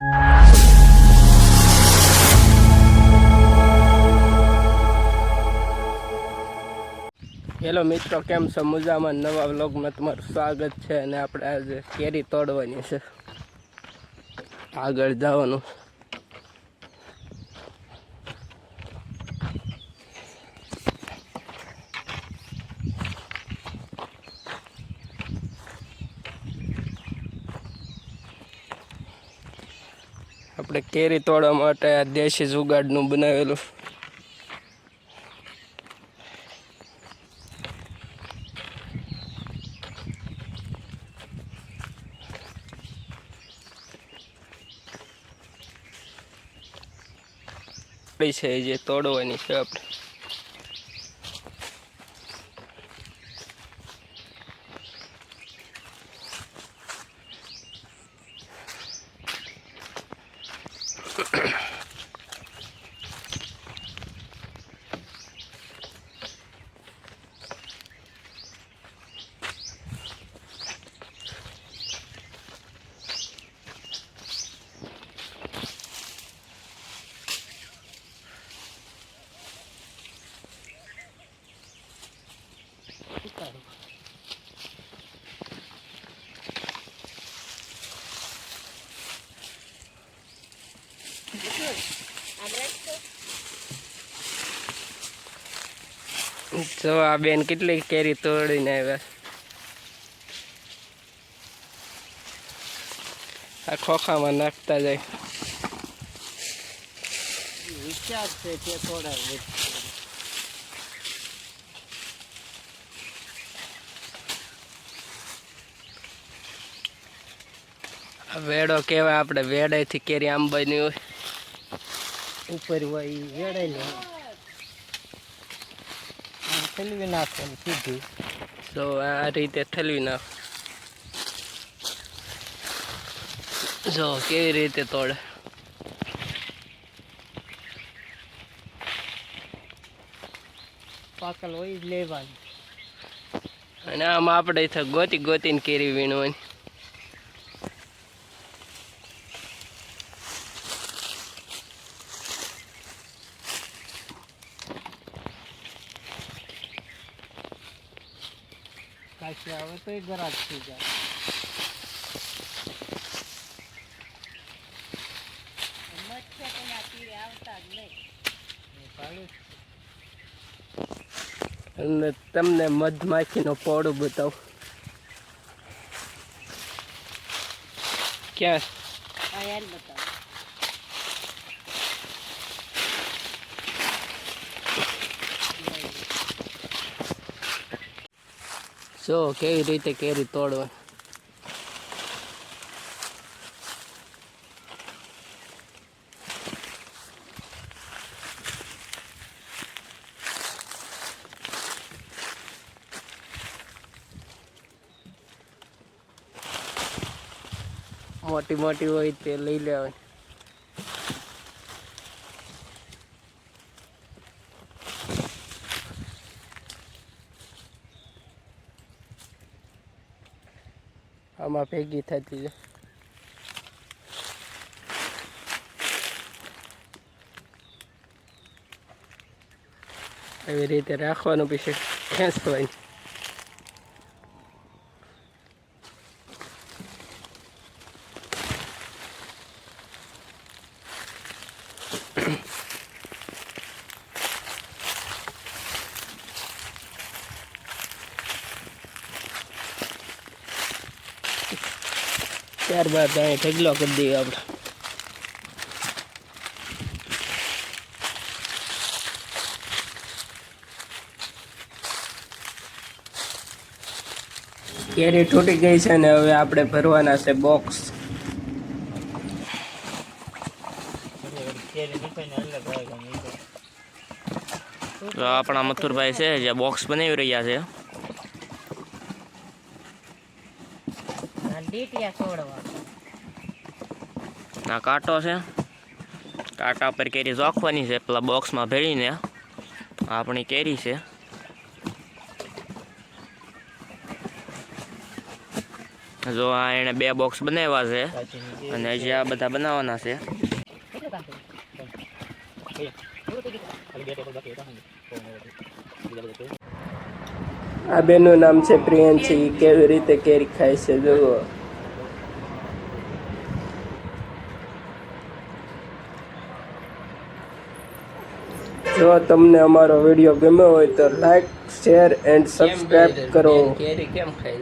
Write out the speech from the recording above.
Hello મિત્રો, કેમ છો? મજામાં નવા વ્લોગમાં તમારું સ્વાગત છે અને આપણે આજે કેરી તોડવાની છે. આગળ જવાનું આપણે કેરી તોડવા માટે આ દેશી જુગાડનું બનાવેલું. છે જે તોડવાની છે આપણે. જો આ બેન કેટલી કેરી તોડીને આવ્યા આ ખોખામાં નાખતા જાય. વિચાર છે તે થોડા વેડો કેવાય આપણે વેડાઈથી કેરી આંબાની હોય. ઉપર હોય વેડાઈ લે. ઠલવી નાખવાની સીધી. તો આ રીતે ઠલવી નાખ. જો કેવી રીતે તોડે. પાકલ હોય જ લેવાની. અને આમ આપણે ઇથે ગોતી ગોતીને કેરી વીણવાની. પાછી આવે તો એ ગરાક થઈ જાય. પાડું અને તમને મધમાખીનો પોડો બતાવું. ક્યાં? બતાવો. જો કેવી રીતે કેરી તોડવા. મોટી મોટી હોય તે લઈ ამა ვეგეთადია აი რედე რა ხვანო ბიშე კენსლენ Thank you. ત્યારબાદ અહીં ઢગલો કરી દઈએ આપણે. કેરી તૂટી ગઈ છે ને હવે આપણે ભરવાના છે બોક્સ આપણા મથુરભાઈ છે જે બોક્સ બનાવી રહ્યા છે. ડીટિયા છોડવા. ના કાંટો છે. કાંટા પર કેરી જોખવાની છે પેલા બોક્સમાં ભેળીને આપણી કેરી છે. જો આ એણે બે બોક્સ બનાવ્યા છે અને હજી આ બધા બનાવવાના છે. આ બેનનું નામ છે પ્રિયંશી કેવી રીતે કેરી ખાય છે જુઓ. જો તમને અમારો વીડિયો ગમ્યો હોય તો લાઈક શેર એન્ડ સબસ્ક્રાઈબ કરો. કેરી કેમ ખાય